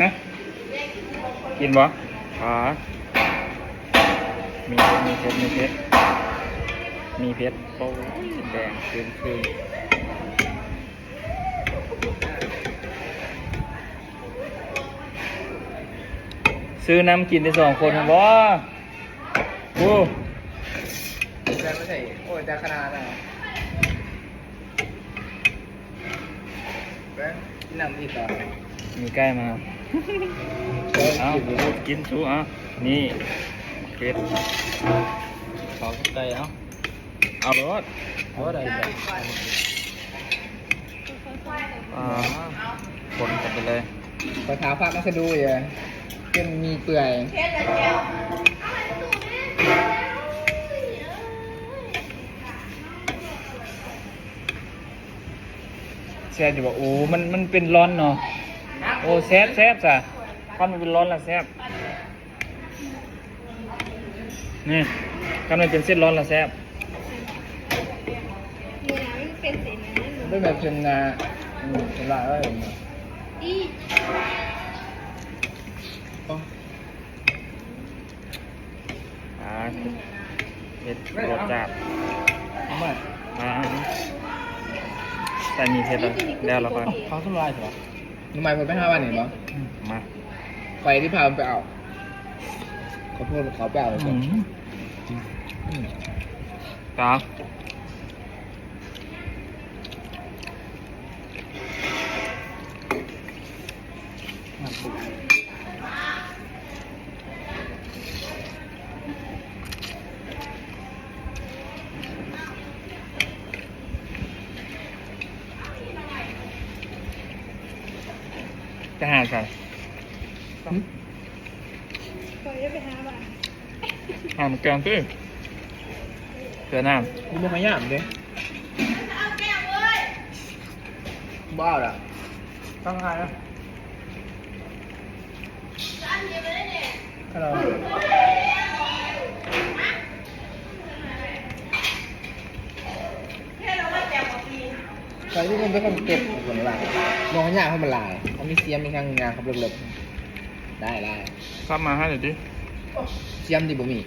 ฮะกินบ่อ๋อมีมีเพชรมีเพชรมีเพชรโอ้ยแดงคืนคืนซื้อน้ำกินได้สองคนบ่โอ้แต่ไม่ใช่โอ้ยแต่ขนาดน่ะแบงค์กินน้ำอีกต่อ มีใกล้มา เอาพูดกินชูเอานี่เพชรขอใกล้เอาเอารถโอ้ได้จ้ะอ่าคนกันไปเลยขอถามภาพนักดูอย่าจนมีเปื่อยแซ่บอยู่บอกโอ้ มัน มันเป็นร้อนเนาะ โอ้แซ่บแซ่บจ้ะถ้ามันเป็นร้อนละแซ่บนี่ถ้ามันเป็นเส้นร้อนละแซ่บเนื้อมันเป็นสีเนื้อหนูด้วยแบบจนนะอืมจนลายว่าอย่างเงี้ยอีโอ้อ่าเผ็ดรสจัดเอามาอ่าแต่มีเผ็ดแล้วแล้วเราก็เขาทำลายเหรอ ทำไมผมไปห้าวันเห็นปะมาไปที่พามันไปเอาเขาพูดเขาไปเอาเลยอืจ้ะมอืมตา จะหาใส่หึปล่อยได้ไปหาบ้านหาหมกแกงตื้อเกลือน้นี่มันขยำดิบ้าละตั้งไงนะฮัลโหลใครที่มันเป็นคนเก็บคนละมองหน้าเขามันลาย เขามีเสียมมีข้างงานครับเลิกๆได้ได้ำซับมาให้หน่อยดิเสียมที่บ่มี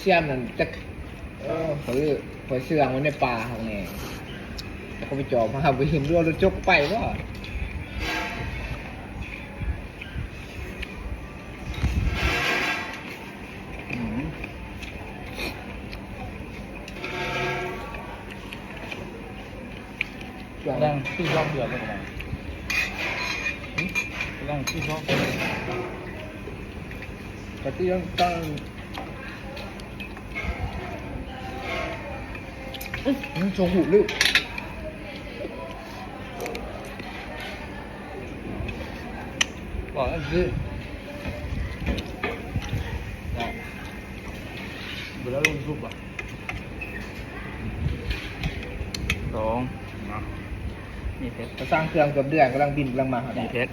เสียมนั่นจะเออเขาเออเขาเชื่องไว้ในป่าเขาไงแล้วเขาไปจอบมาไปเห็นด้วยรถจกไปว่าอืมจองแรงที่รอบเดือดเลยนะ แรงที่รอบปฏิต้องต้องอื้อมันชงหูลึกบอกอันนี้ได้เวลาลงซุปอะสองมามีเพชรเขาสร้างเครื่องเกับเดือนกำลังบินกำลังมาหามีเพชร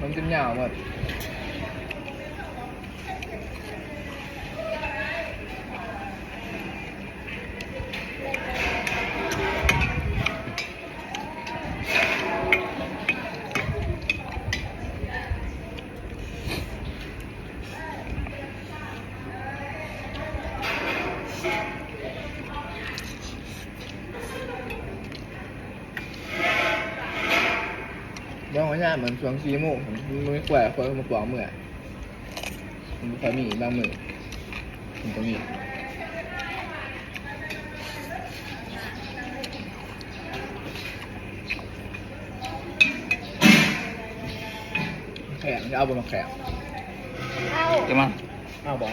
มันจะยาวหมด เดี๋ยวหัวหน้าเหมือนช่วงซีโมงผมไม่กลัวคนมาปลอมมือมันไม่ค่อยมีบางมือมันก็มีขข็งจะเอาบนมาแข็งเอาเดี๋ยวมาเอาบอก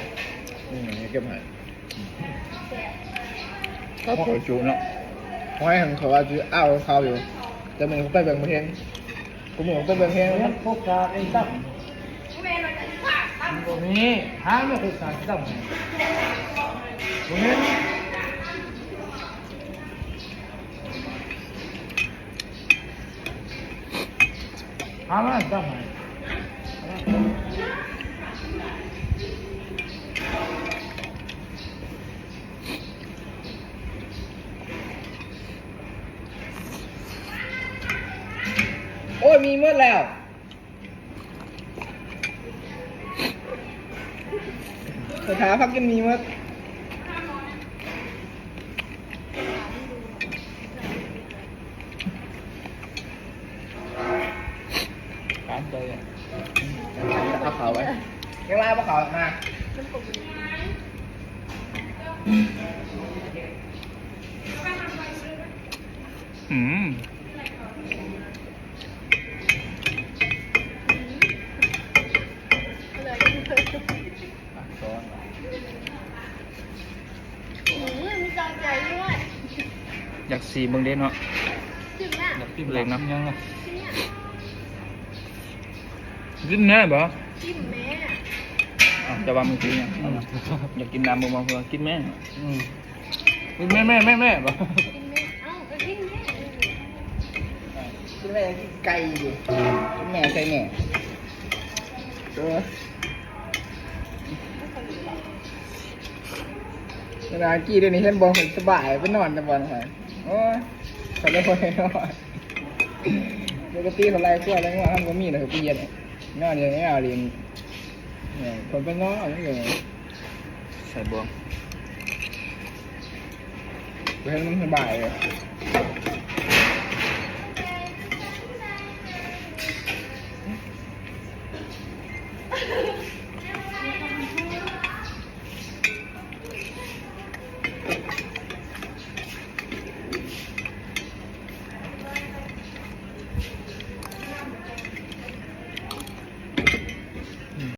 อืมเก็บให้ก็ขอจูเนาะเพราะให้เขาว่าจะเอาเขาอยู่ แต่มันเขาไปแบ่งประเทศ กูเหมือนไปแบ่งประเทศนะพวกกาไอ้ตั้มตรงนี้หาไม่เคยสารตั้มตรงนี้หาไม่ตั้มโอ้ ยมีเมื่อแล้ว สถาพักกินมีเมื่อตามใจอะเอาเขาไว้ยังไล่พวกเขามาอืม อยากสีเบิ่งเด้เนาะจิ้มน่ะแบบที่เล็กนะยังไงจิ้มเนี่ยกินแน่บ่จิ้มแม่อะจะว่ามึงกินยังเอามาอยากกินน้ำมึงมาเพื่อกินแม่อืมแม่แม่แม่แม่บ่จิ้มแม่เอ้าก็จิ้มแม่คุณแม่กินไก่อยู่คุณแม่ใส่แม่เออเวลากี้เดี๋ยวนี้เห็นบอลสบายไปนอนในบอลค่ะ โอ้ยเขาได้คนนอนปกติเขาไล่ขั้วไล่ว่าทำก็มีนะคือปีเย็นนอนอย่างนี้เอาเรียนเนี่ยคนไปง้ออย่างเงี้ยใส่บวงเห็นมันสบายเลย